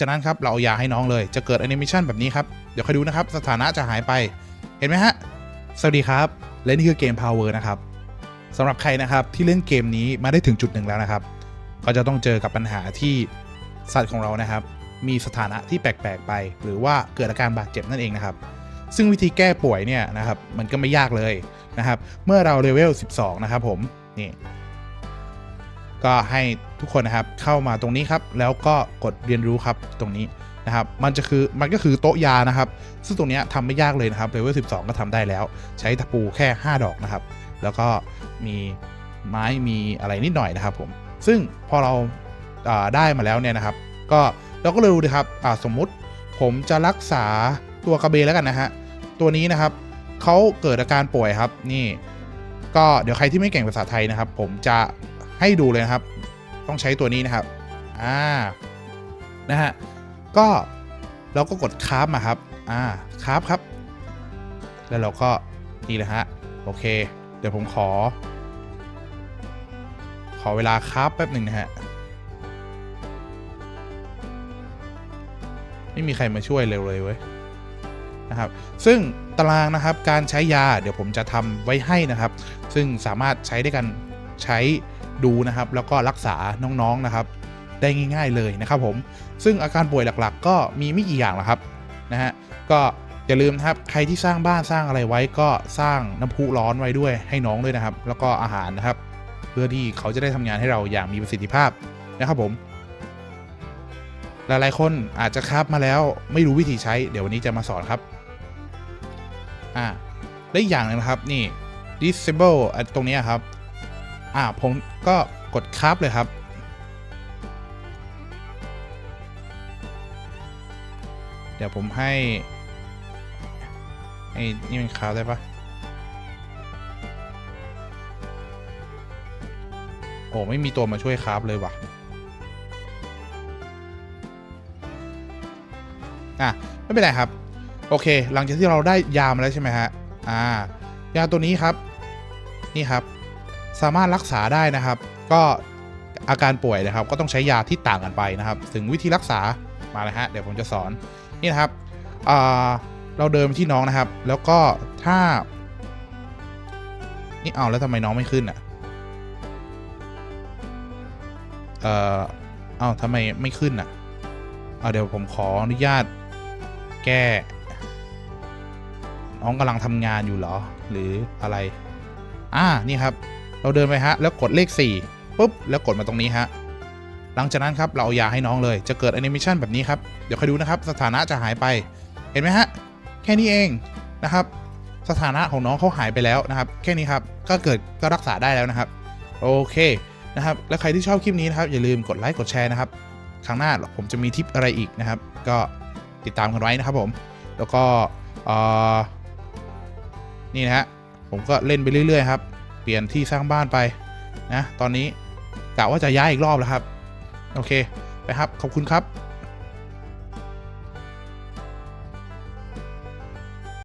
จากนั้นครับเราเอายาให้น้องเลย จะเกิดแอนิเมชันแบบนี้ครับ เดี๋ยวคอยดูนะครับ สถานะจะหายไป เห็นไหมฮะ สวัสดีครับ และนี่คือเกม Power นะครับสำหรับใครนะครับที่เล่นเกมนี้มาได้ถึงจุดหนึ่งแล้วนะครับ ก็จะต้องเจอกับปัญหาที่สัตว์ของเรานะครับ มีสถานะที่แปลกๆไป หรือว่าเกิดอาการบาดเจ็บนั่นเองนะครับ ซึ่งวิธีแก้ป่วยเนี่ยนะครับมันก็ไม่ยากเลยนะครับ เมื่อเราเลเวล 12 นะครับผมนี่ ก็ให้ทุกคนนะครับเข้ามาตรงนี้ครับ แล้วก็กดเรียนรู้ครับตรงนี้นะครับมันจะคือมันก็คือโต๊ะยานะครับ ซึ่งตรงนี้ยทำไม่ยากเลยนะครับเลเวล12 ก็ทำได้แล้ว ใช้ตะปูแค่ 5 ดอกนะครับ แล้วก็มีไม้มีอะไรนิดหน่อยนะครับผมซึ่งพอเราอ่าได้มาแล้วเนี่ยนะครับ ก็เราก็เลยดูนะครับสมมุติผมจะรักษาตัวกระเบนแล้วกันนะฮะตัวนี้นะครับเขาเกิดอาการป่วยครับนี่ ก็เดี๋ยวใครที่ไม่เก่งภาษาไทยนะครับ ผมจะ ให้ดูเลยนะครับ ต้องใช้ตัวนี้นะครับ อ่า นะฮะ ก็เราก็กดคราฟมาครับ อ่าคราฟครับ แล้วเราก็นี่เลยฮะ โอเค เดี๋ยวผมขอ ขอเวลาคราฟแป๊บหนึ่งนะฮะ ไม่มีใครมาช่วยเร็วเลยเว้ยนะครับ ซึ่งตารางนะครับการใช้ยาเดี๋ยวผมจะทำไว้ให้นะครับ ซึ่งสามารถใช้ได้กันใช้ ดูนะครับ แล้วก็รักษาน้องๆนะครับ ได้ง่าย ๆเลยนะครับผม ซึ่งอาการป่วยหลักๆ ก็มีไม่กี่อย่างหรอกครับนะฮะก็อย่าลืมนะครับใครที่สร้างบ้านสร้างอะไรไว้ก็สร้างน้ำพุร้อนไว้ด้วยให้น้องด้วยนะครับ แล้วก็อาหารนะครับ เพื่อที่เขาจะได้ทำงานให้เราอย่างมีประสิทธิภาพนะครับผม หลายๆคนอาจจะคราบมาแล้วไม่รู้วิธีใช้เดี๋ยววันนี้จะมาสอนครับอ่าและอีกอย่างหนึงนะครับนี่ disable ตรงนี้ครับ อ่าผมก็กดคราฟเลยครับ เดี๋ยวผมให้ไอ้นี่มันคราฟได้ปะโอ้ไม่มีตัวมาช่วยคราฟเลยว่ะอะไม่เป็นไรครับ โอเค หลังจากที่เราได้ยามาแล้วใช่ไหมฮะอ่ายาตัวนี้ครับ นี่ครับ สามารถรักษาได้นะครับ ก็อาการป่วยนะครับก็ต้องใช้ยาที่ต่างกันไปนะครับ ถึงวิธีรักษามาเลยฮะเดี๋ยวผมจะสอนนี่นะครับเราเดินไปที่น้องนะครับ แล้วก็ถ้า นี่เอาแล้วทำไมน้องไม่ขึ้นอะเอ่อเอาทำไมไม่ขึ้นอะเอาเดี๋ยวผมขออนุญาตแก้ น้องกำลังทำงานอยู่เหรอ หรืออะไร อ่านี่ครับ เราเดินไปฮะแล้วกดเลข4ปุ๊บแล้วกดมาตรงนี้ฮะหลังจากนั้นครับเราเอายาให้น้องเลยจะเกิดแอนิเมชันแบบนี้ครับเดี๋ยวคอยดูนะครับสถานะจะหายไปเห็นไหมฮะแค่นี้เองนะครับสถานะของน้องเขาหายไปแล้วนะครับ แค่นี้ครับก็เกิดก็รักษาได้แล้วนะครับ โอเคนะครับแล้วใครที่ชอบคลิปนี้นะครับอย่าลืมกดไลค์กดแชร์นะครับครั้งหน้าผมจะมีทิปอะไรอีกนะครับ ก็ติดตามกันไว้นะครับผม แล้วก็อ่อนี่นะฮะผมก็เล่นไปเรื่อย ๆ ครับ เปลี่ยนที่สร้างบ้านไปนะ ตอนนี้กะว่าจะย้ายอีกรอบแล้วครับ โอเคไปครับ ขอบคุณครับ